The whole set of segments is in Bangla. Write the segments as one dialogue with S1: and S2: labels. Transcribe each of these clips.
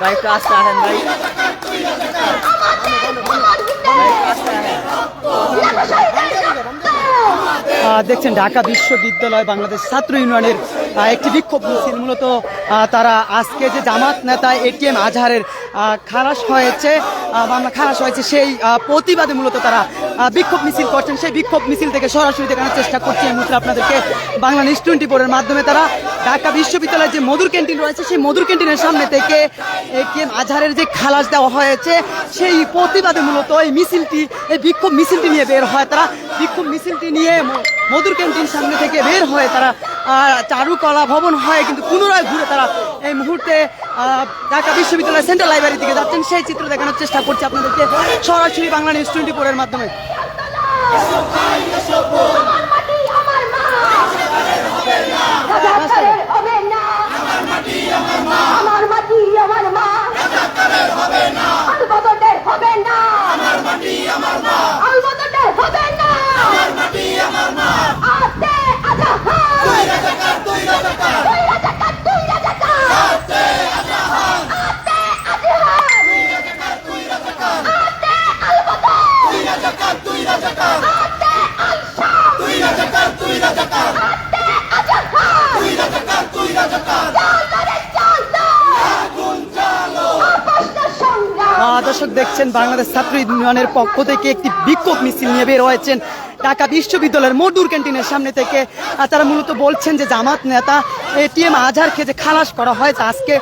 S1: ভাই একটু আস্তে আসেন
S2: দেখছেন, ঢাকা বিশ্ববিদ্যালয় বাংলাদেশ ছাত্র ইউনিয়নের একটি বিক্ষোভ মিছিল। মূলত তারা আজকে যে জামাত নেতা এটিএম আজহারের খালাস হয়েছে বাংলা খালাস হয়েছে, সেই প্রতিবাদে মূলত তারা বিক্ষোভ মিছিল করছেন। সেই বিক্ষোভ মিছিল থেকে সরাসরি দেখানোর চেষ্টা করছে এই মুহূর্তে আপনাদেরকে। বাংলা নিউজ টোয়েন্টি ফোরের মাধ্যমে তারা ঢাকা বিশ্ববিদ্যালয়ের যে মধুর ক্যান্টিন রয়েছে, সেই মধুর ক্যান্টিনের সামনে থেকে এটিএম আজহারের যে খালাস দেওয়া হয়েছে, সেই প্রতিবাদে মূলত এই মিছিলটি, এই বিক্ষোভ মিছিলটি নিয়ে বের হয় তারা। বিক্ষোভ মিছিলটি নিয়ে মধুর ক্যান্টিন সামনে থেকে বের হয়ে তারা চারুকলা ভবন হয়ে, কিন্তু পুনরায় ঘুরে তারা এই মুহূর্তে ঢাকা বিশ্ববিদ্যালয়ের সেন্ট্রাল লাইব্রেরি থেকে যাচ্ছেন। সেই চিত্র দেখানোর চেষ্টা করছি আপনাদেরকে। সরাসরি বাংলা নিউজ টোয়েন্টি ফোরের মাধ্যমে। দর্শক দেখছেন, বাংলাদেশ ছাত্র ইউনিয়নের পক্ষ থেকে একটি বিক্ষোভ মিছিল নিয়ে বের হয়েছেন ঢাকা বিশ্ববিদ্যালয়ের মধুর ক্যান্টিনের সামনে থেকে। তারা মূলত বলছেন যে, জামাত নেতা এটিএম আজহারকে যে খালাস করা হয়েছে আজকে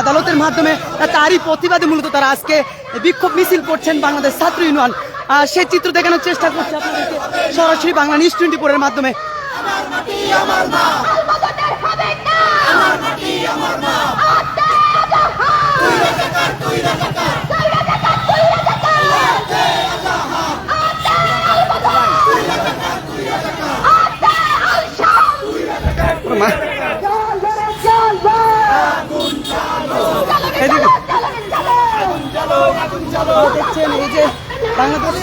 S2: আদালতের মাধ্যমে তারই প্রতিবাদে মূলত তারা আজকে বিক্ষোভ মিছিল করছেন বাংলাদেশ ছাত্র ইউনিয়ন। সেই চিত্র দেখানোর চেষ্টা করছে আপনাদেরকে সরাসরি বাংলা নিউজ টোয়েন্টি ফোরের মাধ্যমে।
S3: আলবদরদের হবে না আমার আমার মা।
S2: দেখছেন এই যে বাংলাদেশ